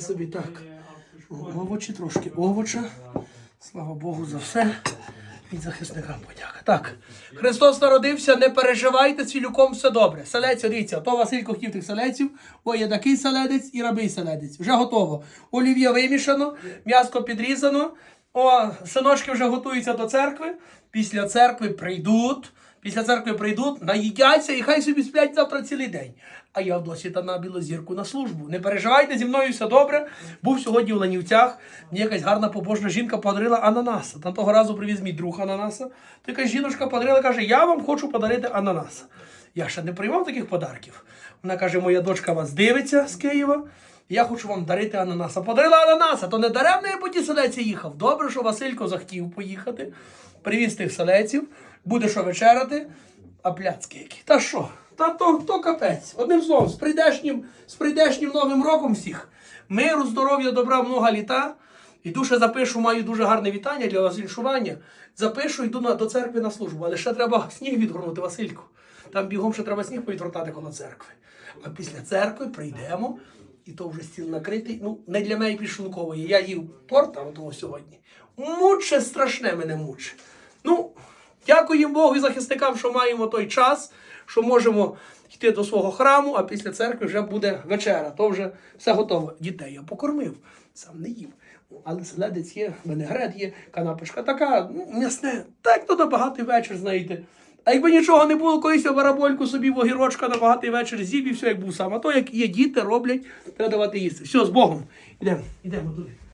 Собі так. Овочі, трошки овоча. Слава Богу за все. Від захисника подяка. Так. Христос народився, не переживайте, з Філюком все добре. Селець, дивіться, то Василько хотів тих селеців, бо є такий селедець і рабий селедець. Вже готово. Олів'я вимішано, м'яско підрізано. О, синочки вже готуються до церкви. Після церкви прийдуть. Після церкви прийдуть, наїдяться і хай собі сплять завтра цілий день. А я в досвіта на білозірку на службу. Не переживайте, зі мною все добре. Був сьогодні в Ланівцях. Мені якась гарна побожна жінка подарила ананаса. Там того разу привіз мій друг ананаса. То якась жіночка подарила, каже, я вам хочу подарити ананаса. Я ще не приймав таких подарків. Вона каже, моя дочка вас дивиться з Києва. Я хочу вам дарити ананаса. Подарила ананаса, то не даремно я по ті селеці їхав. Добре, що Василько захотів поїхати, привіз тих селеців, буде що вечеряти, а пляцки які. Та що? Та то, то капець. Одним словом, з прийдешнім, з прийдешнім новим роком всіх. Миру, здоров'я, добра, много літа. Іду ще запишу, маю дуже гарне вітання для вас віншування. Запишу, йду на, до церкви на службу, але ще треба сніг відгорнути, Васильку. Там бігом ще треба сніг повідвертати коло церкви. А після церкви прийдемо, і то вже стіл накритий. Ну, не для мене підшлункової. Я їв торта того сьогодні. Муче страшне мене муче. Ну, дякуємо Богу і захисникам, що маємо той час, що можемо йти до свого храму, а після церкви вже буде вечеря. То вже все готово. Дітей я покормив, сам не їв. Ну, Але селедець є, винегрет є, канапочка така, ну, м'ясне. Так то на багатий вечір, знаєте. А якби нічого не було, колись я барабольку собі в огірочка на багатий вечір з'їв і все як був сам. А то як є діти, роблять, треба давати їсти. Все, з Богом. Ідемо, ідемо.